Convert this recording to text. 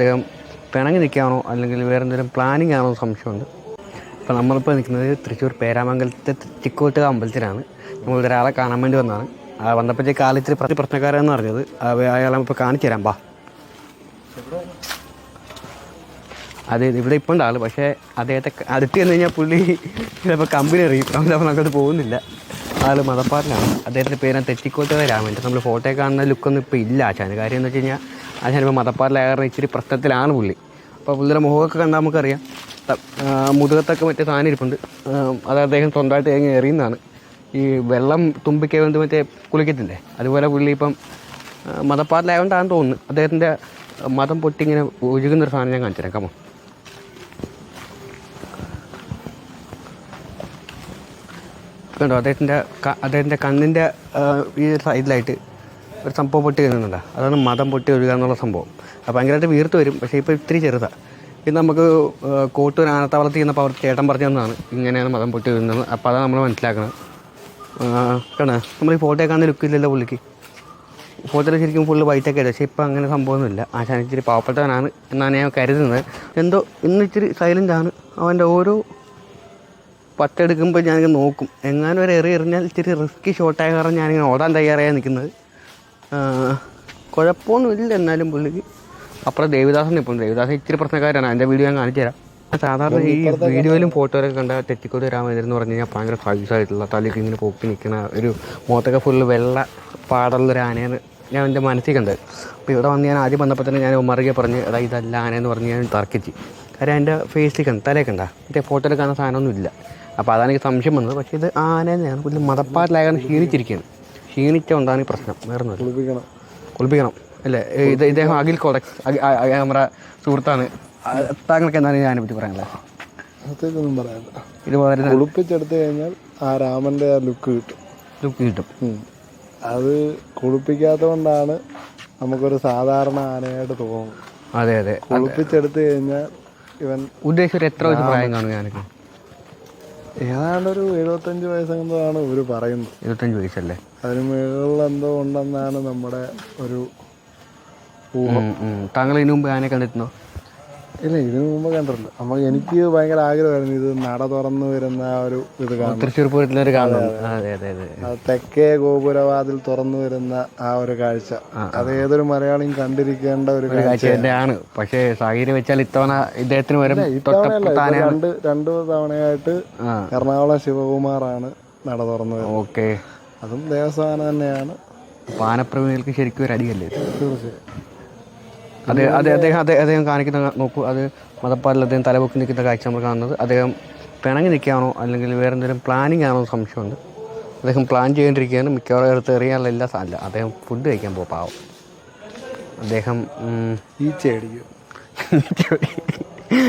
അദ്ദേഹം പിണങ്ങി നിൽക്കുകയാണോ അല്ലെങ്കിൽ വേറെ എന്തെങ്കിലും പ്ലാനിങ് ആണോ സംശയമുണ്ട്. അപ്പോൾ നമ്മളിപ്പോൾ നിൽക്കുന്നത് തൃശ്ശൂർ പേരാമംഗലത്തെ തിക്കോട്ട് അമ്പലത്തിലാണ്. നമ്മൾ ഒരാളെ കാണാൻ വേണ്ടി വന്നതാണ്. ആ വന്നപ്പോഴത്തേക്ക് കാലത്തിൽ പ്രതി പ്രശ്നക്കാരെന്ന് പറഞ്ഞത്. അയാളെ ഇപ്പോൾ കാണിച്ചു തരാം. ബാ അതെ ഇവിടെ ഇപ്പോൾ ഉണ്ട് പക്ഷേ അദ്ദേഹത്തെ അടുത്ത് ചെന്ന് കഴിഞ്ഞാൽ പുള്ളി ചിലപ്പോൾ കമ്പനി അറിയും അവിടെ നമുക്കത് പോകുന്നില്ല. ആൾ മതപ്പാറിലാണ് അദ്ദേഹത്തിന്റെ പേരാണ് തെറ്റിക്കോട്ടുക രാമൻ. നമ്മൾ ഫോട്ടോ കാണുന്ന ലുക്കൊന്നും ഇപ്പോൾ ഇല്ല. ആശാന്. കാര്യം എന്ന് വെച്ച് കഴിഞ്ഞാൽ ആശാൻ ചിലപ്പോൾ മതപ്പാറിലേറെ ഇച്ചിരി പ്രശ്നത്തിലാണ് പുള്ളി. അപ്പോൾ പുള്ളിയുടെ മുഖമൊക്കെ കണ്ടാൽ നമുക്കറിയാം. മുതുകത്തൊക്കെ മറ്റേ സാധനം ഇരിപ്പുണ്ട്. അത് അദ്ദേഹം സ്വന്തമായിട്ട് തേങ്ങ എറിയുന്നതാണ്. ഈ വെള്ളം തുമ്പിക്ക് വേണ്ടി മറ്റേ കുളിക്കത്തില്ലേ? അതുപോലെ പുള്ളി ഇപ്പം മതപ്പാറിലായതുകൊണ്ടാണെന്ന് തോന്നുന്നു. അദ്ദേഹത്തിന്റെ മതം പൊട്ടി ഇങ്ങനെ ഒഴുകുന്നൊരു സാധനം ഞാൻ കാണിച്ചു തരാം കമോ കണ്ടോ? അദ്ദേഹത്തിന്റെ അദ്ദേഹത്തിന്റെ കണ്ണിന്റെ ഈ സൈഡിലായിട്ട് ഒരു സംഭവം പൊട്ടി വരുന്നുണ്ട്. അതാണ് മതം പൊട്ടി ഒഴുകുക എന്നുള്ള സംഭവം. അപ്പോൾ ഭയങ്കരമായിട്ട് വീർത്ത് വരും. പക്ഷേ ഇപ്പോൾ ഇത്തിരി ചെറുതാണ് ഇത് നമുക്ക് ആ, കോട്ടൂർ ആനത്താവളത്തിൽ ചെയ്യുന്നപ്പോൾ അവർ ചേട്ടൻ പറഞ്ഞു തന്നതാണ് ഇങ്ങനെയാണ് മതം പൊട്ടി വരുന്നത്. അപ്പോൾ അതാണ് നമ്മൾ മനസ്സിലാക്കുന്നത് കേട്ടോ നമ്മൾ ഈ ഫോട്ടോ കാണുന്ന ലുക്ക് ഇല്ലല്ലോ പുള്ളിക്ക്. ഫോട്ടോയിൽ ശരിക്കും ഫുള്ള് വൈറ്റൊക്കെ പക്ഷേ ഇപ്പോൾ അങ്ങനെ സംഭവമൊന്നുമില്ല. ആശാൻ ഇച്ചിരി പാവപ്പെട്ടവനാണ് എന്നാണ് ഞാൻ കരുതുന്നത്. എന്തോ ഇന്ന് ഇച്ചിരി സൈലന്റ് ആണ്. അവന്റെ ഓരോ പത്തെടുക്കുമ്പോൾ ഞാനിങ്ങനെ നോക്കും. എങ്ങാനും ഒരു എറി എറിഞ്ഞാൽ ഇച്ചിരി റിസ്കി ഷോട്ടായ കാരണം ഞാനിങ്ങനെ ഓടാൻ തയ്യാറായി നിൽക്കുന്നത്. ആ, കുഴപ്പമൊന്നുമില്ല എന്നാലും പുള്ളിക്ക്. അപ്പുറം ദേവിദാസൻ ഇപ്പം ദേവിദാസൻ ഇച്ചിരി പ്രശ്നക്കാരാണ്. അതിന്റെ വീഡിയോ ഞാൻ കാണിച്ചു തരാം. സാധാരണ ഈ വീഡിയോയിലും ഫോട്ടോയിലൊക്കെ കണ്ട തെറ്റിക്കോട് വരാൻ എന്ന് പറഞ്ഞു കഴിഞ്ഞാൽ ഭയങ്കര ഫൈസായിട്ടുള്ള തലയ്ക്ക് ഇങ്ങനെ പൊക്കി നിൽക്കുന്ന ഒരു മുഖത്തൊക്കെ ഫുള്ള് വെള്ള പാടുള്ളൊരു ആനയെന്ന് ഞാൻ എന്റെ മനസ്സിൽ കണ്ടത്. അപ്പോൾ ഇവിടെ വന്ന് ഞാൻ ആദ്യം വന്നപ്പോൾ തന്നെ ഞാൻ മറുകെ പറഞ്ഞ് എടാ ഇതല്ല ആനയെന്ന് പറഞ്ഞ് ഞാൻ തർക്കിച്ച്. കാര്യം എന്റെ ഫേസിൽ കണ്ട തലയിൽ കണ്ട. മറ്റേ ഫോട്ടോയിൽ കാണുന്ന സാധനമൊന്നുമില്ല അപ്പോൾ അതാണ് എനിക്ക് സംശയം വന്നത്. പക്ഷേ ഇത് ആന തന്നെയാണ് പുള്ളി മതപ്പാട്ടിലാകാൻ ക്ഷീണിച്ചുകൊണ്ടാണ് ഈ പ്രശ്നം. വേറെ കുളിപ്പിക്കണം. കുളിപ്പിക്കണം. അല്ലേ? ഇത് ഇദ്ദേഹം അഖിൽ ആ- നമ്മുടെ സുഹൃത്താണ്. താങ്കൾക്ക് എന്താണ് ഇതിനെ പറ്റി പറയാനുള്ളത്? അതൊന്നും പറയാനില്ല. ഇത് വളരെ കുളിപ്പിച്ചെടുത്ത് കഴിഞ്ഞാൽ ആ രാമന്റെ ആ ലുക്ക് കിട്ടും. ലുക്ക് കിട്ടും. അത് കുളിപ്പിക്കാത്ത കൊണ്ടാണ് നമുക്കൊരു സാധാരണ ആനയായിട്ട് തോന്നുന്നത്. അതെ അതെ. കുളിപ്പിച്ചെടുത്തു കഴിഞ്ഞാൽ ഇവൻ ഉദ്ദേശം എത്ര പ്രായം കാണും ഞാനൊക്കെ? ഏതാണ്ട് ഒരു എഴുപത്തഞ്ച് വയസ്സെന്നതാണ് ഇവർ പറയുന്നത്. ഇരുപത്തഞ്ച് വയസ്സല്ലേ? അതിന് മുകളിൽ എന്തോ ഉണ്ടെന്നാണ് നമ്മുടെ ഒരു. താങ്കൾ ഇതിനു മുമ്പ് ആനയെ കണ്ടിട്ടുണ്ടോ? ഇല്ല ഇതിനു മുമ്പ് കണ്ടിട്ടില്ല നമ്മൾ എനിക്ക് ഭയങ്കര ആഗ്രഹമായിരുന്നു ഇത് നട തുറന്നു വരുന്ന ആ ഒരു ഇത് കാണാൻ. തൃശ്ശൂർ പൂരത്തിലൊരു കാണുന്നു അതെ അതെ അതെ. ആ തെക്കേ ഗോപുരവാതിൽ തുറന്നു വരുന്ന ആ ഒരു കാഴ്ച. അത് ഏതൊരു മലയാളിയും കണ്ടിരിക്കേണ്ട ഒരു കാഴ്ച തന്നെയാണ്. പക്ഷേ സാഹചര്യം വെച്ചാൽ ഇത്തവണ ഇദ്ദേഹത്തിന് വരും ഇത്തവണയല്ല രണ്ട് രണ്ട് തവണയായിട്ട് എറണാകുളം ശിവകുമാറാണ് നട തുറന്നു വരുന്നത്. ഓക്കെ. അതും ദേവസ്ഥാനം തന്നെയാണ്. പാനപ്രമികൾക്ക് ശരിക്കും ഒരു അടിയല്ലേ തീർച്ചയായും. അതെ അതെ അദ്ദേഹം അദ്ദേഹം കാണിക്കുന്ന നോക്കൂ അത് മതപ്പാടിൽ അദ്ദേഹം തലപൊക്കി നിൽക്കുന്ന കാഴ്ച നമ്മൾ കാണുന്നത്. അദ്ദേഹം പിണങ്ങി നിൽക്കുകയാണോ അല്ലെങ്കിൽ വേറെ എന്തെങ്കിലും പ്ലാനിങ് ആണോ സംശയമുണ്ട്. അദ്ദേഹം പ്ലാൻ ചെയ്തുകൊണ്ടിരിക്കുകയാണ്. മിക്കവാറും എടുത്ത് എറിയാനുള്ള എല്ലാ സാധനം അല്ല അദ്ദേഹം ഫുഡ് കഴിക്കാൻ പോകും പാവം. അദ്ദേഹം ഈ അടിക്കും